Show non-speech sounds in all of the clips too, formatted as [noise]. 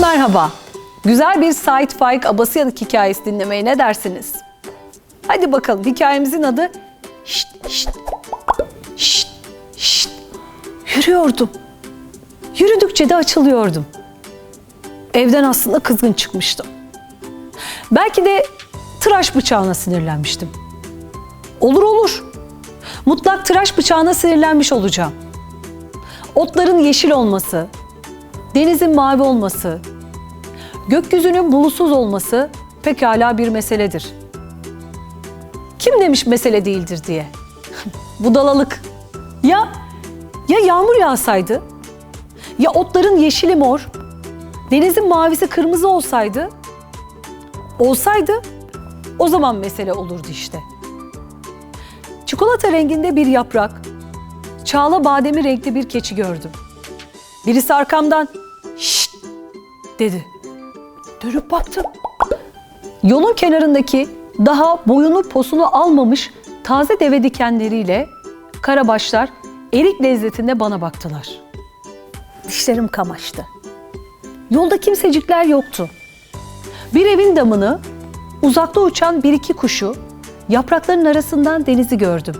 merhaba. Güzel bir Sait Faik Abasıyanık hikayesi dinlemeye ne dersiniz? Hadi bakalım hikayemizin adı Şşt şşt şşt şşt Yürüyordum. Yürüdükçe de açılıyordum. Evden aslında kızgın çıkmıştım. Belki de tıraş bıçağına sinirlenmiştim. Olur olur. Mutlak tıraş bıçağına sinirlenmiş olacağım. Otların yeşil olması, denizin mavi olması, gökyüzünün bulutsuz olması pekala bir meseledir. Kim demiş mesele değildir diye? [laughs] Budalalık. Ya ya yağmur yağsaydı? Ya otların yeşili mor, denizin mavisi kırmızı olsaydı? Olsaydı o zaman mesele olurdu işte. Çikolata renginde bir yaprak, çağla bademi renkli bir keçi gördüm. Birisi arkamdan şşt dedi. Dönüp baktım. Yolun kenarındaki daha boyunu posunu almamış taze deve dikenleriyle karabaşlar erik lezzetinde bana baktılar. Dişlerim kamaştı. Yolda kimsecikler yoktu. Bir evin damını, uzakta uçan bir iki kuşu, yaprakların arasından denizi gördüm.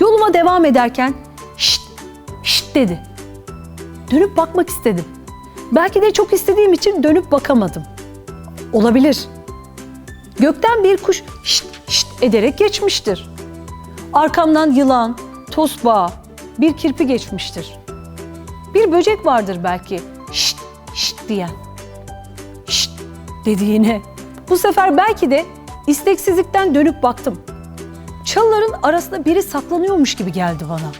Yoluma devam ederken şşt, şşt dedi. Dönüp bakmak istedim. Belki de çok istediğim için dönüp bakamadım. Olabilir. Gökten bir kuş şşt, şşt ederek geçmiştir. Arkamdan yılan, tosbağa, bir kirpi geçmiştir. Bir böcek vardır belki şşt, şşt diyen. Şşt dedi yine. Bu sefer belki de isteksizlikten dönüp baktım. Çalıların arasında biri saklanıyormuş gibi geldi bana.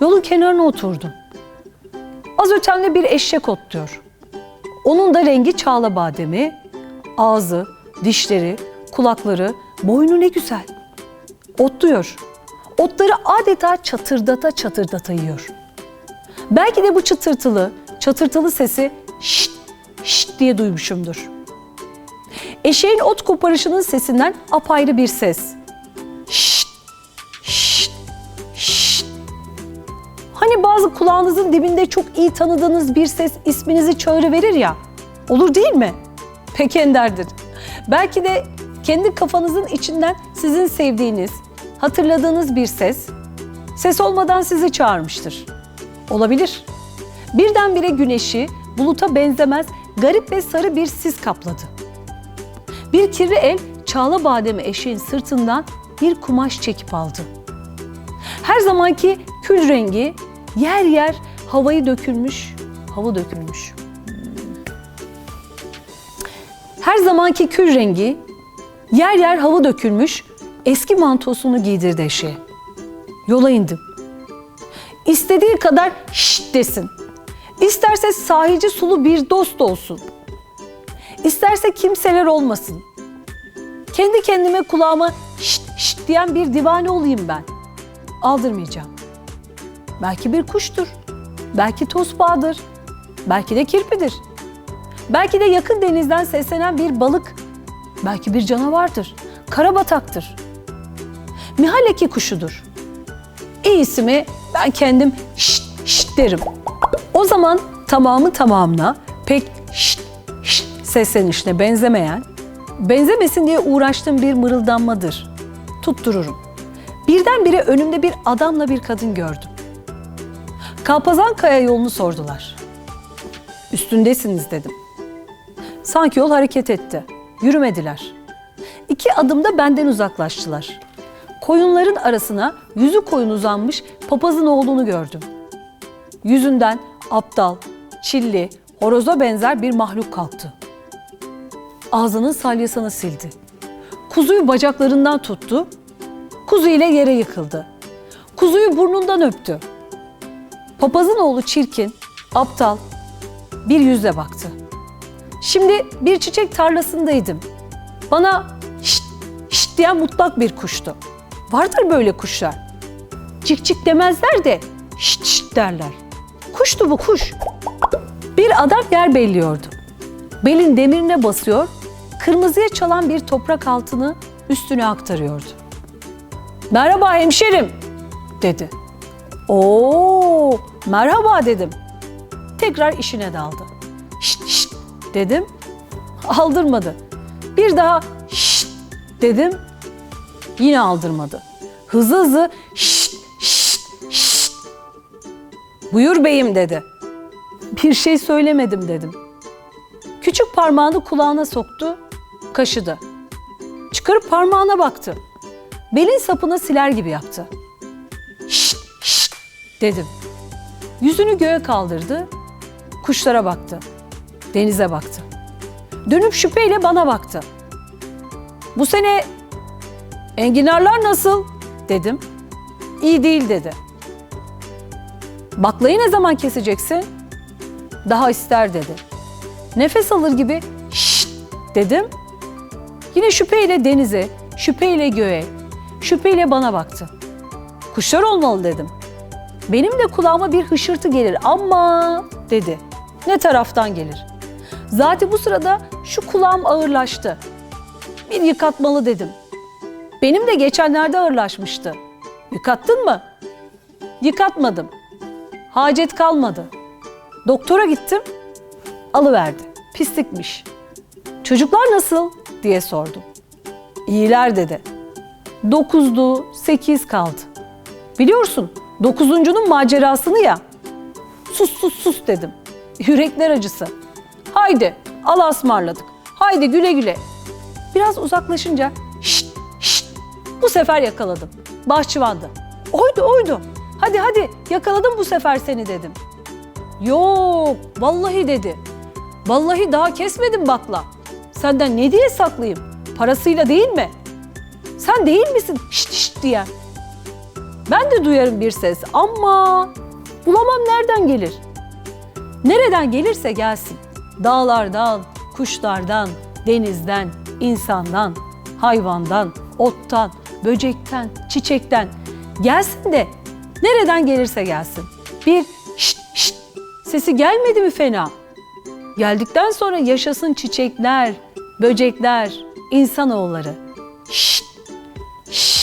Yolun kenarına oturdum. Az ötemde bir eşek otluyor. Onun da rengi çağla bademi, ağzı, dişleri, kulakları, boynu ne güzel. Otluyor. Otları adeta çatırdata çatırdata yiyor. Belki de bu çıtırtılı, çatırtılı sesi şşt, şşt diye duymuşumdur. Eşeğin ot koparışının sesinden apayrı bir ses. Kulağınızın dibinde çok iyi tanıdığınız bir ses isminizi çağrıverir ya. Olur değil mi? Pek enderdir. Belki de kendi kafanızın içinden sizin sevdiğiniz, hatırladığınız bir ses, ses olmadan sizi çağırmıştır. Olabilir. Birdenbire güneşi buluta benzemez garip ve sarı bir sis kapladı. Bir kirli el çağla bademi eşeğin sırtından bir kumaş çekip aldı. Her zamanki kül rengi yer yer havayı dökülmüş, hava dökülmüş. Her zamanki kül rengi yer yer hava dökülmüş eski mantosunu giydirdi eşeğe. Yola indim. İstediği kadar şşt desin. İsterse sahici sulu bir dost olsun. İsterse kimseler olmasın. Kendi kendime kulağıma şşt şşt diyen bir divane olayım ben. Aldırmayacağım. Belki bir kuştur. Belki tosbağadır. Belki de kirpidir. Belki de yakın denizden seslenen bir balık. Belki bir canavardır. Karabataktır. Mihaleki kuşudur. İyisi mi ben kendim şşt şşt derim. O zaman tamamı tamamına pek şşt şşt seslenişine benzemeyen, benzemesin diye uğraştığım bir mırıldanmadır. Tuttururum. Birdenbire önümde bir adamla bir kadın gördüm. Kalpazan Kaya yolunu sordular. Üstündesiniz dedim. Sanki yol hareket etti. Yürümediler. İki adımda benden uzaklaştılar. Koyunların arasına yüzü koyun uzanmış papazın oğlunu gördüm. Yüzünden aptal, çilli, horoza benzer bir mahluk kalktı. Ağzının salyasını sildi. Kuzuyu bacaklarından tuttu. Kuzu ile yere yıkıldı. Kuzuyu burnundan öptü. Papazın oğlu çirkin, aptal bir yüzle baktı. Şimdi bir çiçek tarlasındaydım. Bana şşt şşt diyen mutlak bir kuştu. Vardır böyle kuşlar. Cik cik demezler de şşt şşt derler. Kuştu bu kuş. Bir adam yer belliyordu. Belin demirine basıyor, kırmızıya çalan bir toprak altını üstüne aktarıyordu. Merhaba hemşerim dedi. Oo, merhaba dedim. Tekrar işine daldı. dedim. Aldırmadı. Bir daha şşt dedim. Yine aldırmadı. Hızlı hızlı şşt şşt şşt. Buyur beyim dedi. Bir şey söylemedim dedim. Küçük parmağını kulağına soktu, kaşıdı. Çıkarıp parmağına baktı. Belin sapına siler gibi yaptı. Şşt şşt dedim. Yüzünü göğe kaldırdı, kuşlara baktı. Denize baktı. Dönüp şüpheyle bana baktı. Bu sene enginarlar nasıl? dedim. İyi değil dedi. Baklayı ne zaman keseceksin? Daha ister dedi. Nefes alır gibi şşt dedim. Yine şüpheyle denize, şüpheyle göğe, şüpheyle bana baktı. Kuşlar olmalı dedim. Benim de kulağıma bir hışırtı gelir ama dedi. Ne taraftan gelir? Zaten bu sırada şu kulağım ağırlaştı. Bir yıkatmalı dedim. Benim de geçenlerde ağırlaşmıştı. Yıkattın mı? Yıkatmadım. Hacet kalmadı. Doktora gittim. Alıverdi. Pislikmiş. Çocuklar nasıl diye sordum. İyiler dedi. Dokuzdu, sekiz kaldı. Biliyorsun dokuzuncunun macerasını ya. Sus sus sus dedim. Yürekler acısı. Haydi Allah'a ısmarladık. Haydi güle güle. Biraz uzaklaşınca şşt şşt bu sefer yakaladım. Bahçıvandı. Oydu oydu. Hadi hadi yakaladım bu sefer seni dedim. Yok vallahi dedi. Vallahi daha kesmedim bakla. Senden ne diye saklayayım? Parasıyla değil mi? Sen değil misin şşt şşt diyen? Ben de duyarım bir ses ama bulamam nereden gelir? Nereden gelirse gelsin. Dağlardan, kuşlardan, denizden, insandan, hayvandan, ottan, böcekten, çiçekten gelsin de nereden gelirse gelsin. Bir şşt şşt sesi gelmedi mi fena? Geldikten sonra yaşasın çiçekler, böcekler, insanoğulları. Şşt şşt